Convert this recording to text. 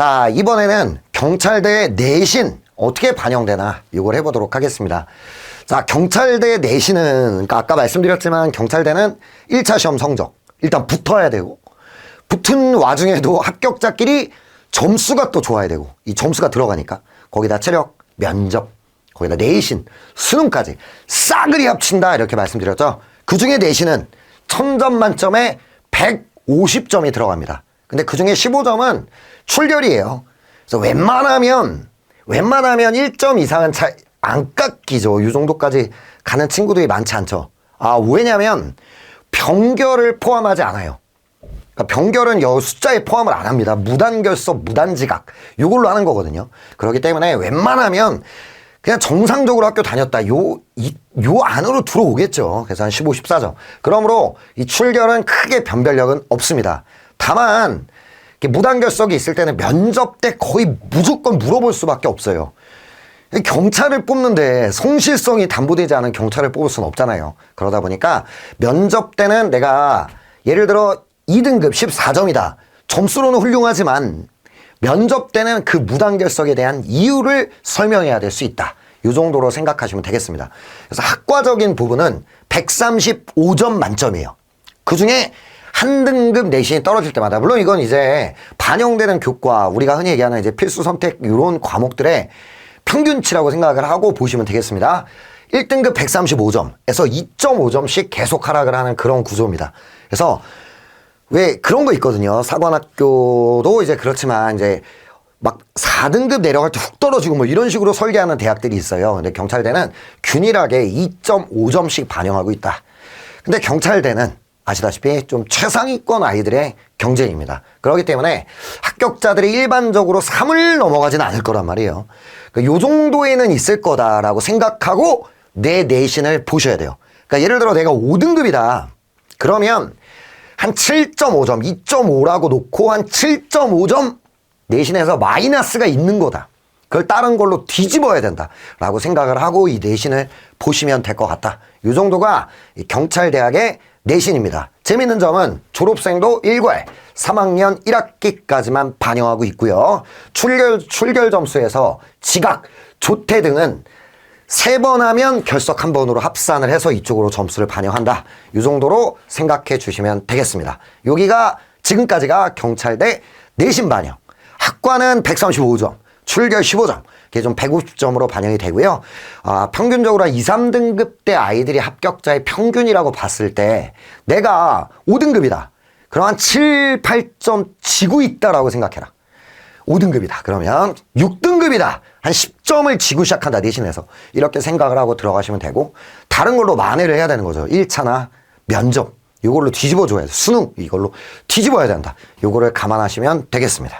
자, 이번에는 경찰대 내신 어떻게 반영되나 이걸 해보도록 하겠습니다. 자, 경찰대 내신은 그러니까 아까 말씀드렸지만 경찰대는 1차 시험 성적 일단 붙어야 되고 붙은 와중에도 합격자끼리 점수가 또 좋아야 되고 이 점수가 들어가니까 거기다 체력, 면접, 거기다 내신, 수능까지 싸그리 합친다 이렇게 말씀드렸죠. 그 중에 내신은 1000점 만점에 150점이 들어갑니다. 근데 그 중에 15점은 출결이에요. 그래서 웬만하면 웬만하면 1점 이상은 차, 안 깎이죠. 이 정도까지 가는 친구들이 많지 않죠. 아, 왜냐면 병결을 포함하지 않아요. 그러니까 병결은 여 숫자에 포함을 안 합니다. 무단결석, 무단지각 이걸로 하는 거거든요. 그렇기 때문에 웬만하면 그냥 정상적으로 학교 다녔다. 요, 이, 요 안으로 들어오겠죠. 그래서 한 15, 14점. 그러므로 이 출결은 크게 변별력은 없습니다. 다만, 무단결석이 있을 때는 면접 때 거의 무조건 물어볼 수밖에 없어요. 경찰을 뽑는데 성실성이 담보되지 않은 경찰을 뽑을 수는 없잖아요. 그러다 보니까 면접 때는 내가 예를 들어 2등급 14점이다. 점수로는 훌륭하지만 면접 때는 그 무단결석에 대한 이유를 설명해야 될 수 있다. 이 정도로 생각하시면 되겠습니다. 그래서 학과적인 부분은 135점 만점이에요. 그 중에 한 등급 내신이 떨어질 때마다 물론 이건 이제 반영되는 교과 우리가 흔히 얘기하는 이제 필수 선택 이런 과목들의 평균치라고 생각을 하고 보시면 되겠습니다. 1등급 135점에서 2.5점씩 계속 하락을 하는 그런 구조입니다. 그래서 왜 그런 거 있거든요. 사관학교도 이제 그렇지만 이제 막 4등급 내려갈 때 훅 떨어지고 뭐 이런 식으로 설계하는 대학들이 있어요. 근데 경찰대는 균일하게 2.5점씩 반영하고 있다. 근데 경찰대는 아시다시피 좀 최상위권 아이들의 경쟁입니다. 그렇기 때문에 합격자들이 일반적으로 3을 넘어가지는 않을 거란 말이에요. 그러니까 요 정도에는 있을 거다라고 생각하고 내 내신을 보셔야 돼요. 그러니까 예를 들어 내가 5등급이다. 그러면 한 7.5점, 2.5라고 놓고 한 7.5점 내신에서 마이너스가 있는 거다. 그걸 다른 걸로 뒤집어야 된다. 라고 생각을 하고 이 내신을 보시면 될 것 같다. 이 정도가 이 경찰대학의 내신입니다. 재밌는 점은 졸업생도 1괄 3학년 1학기까지만 반영하고 있고요. 출결, 출결 점수에서 지각, 조퇴 등은 세 번 하면 결석 한 번으로 합산을 해서 이쪽으로 점수를 반영한다. 이 정도로 생각해 주시면 되겠습니다. 여기가 지금까지가 경찰대 내신 반영. 학과는 135점, 출결 15점. 이게 좀 150점으로 반영이 되고요. 아, 평균적으로 한 2, 3등급 대 아이들이 합격자의 평균이라고 봤을 때 내가 5등급이다. 그럼 한 7, 8점 지고 있다라고 생각해라. 5등급이다. 그러면 6등급이다. 한 10점을 지고 시작한다. 내신에서. 이렇게 생각을 하고 들어가시면 되고 다른 걸로 만회를 해야 되는 거죠. 1차나 면접. 이걸로 뒤집어 줘야 돼. 수능 이걸로 뒤집어야 된다. 이거를 감안하시면 되겠습니다.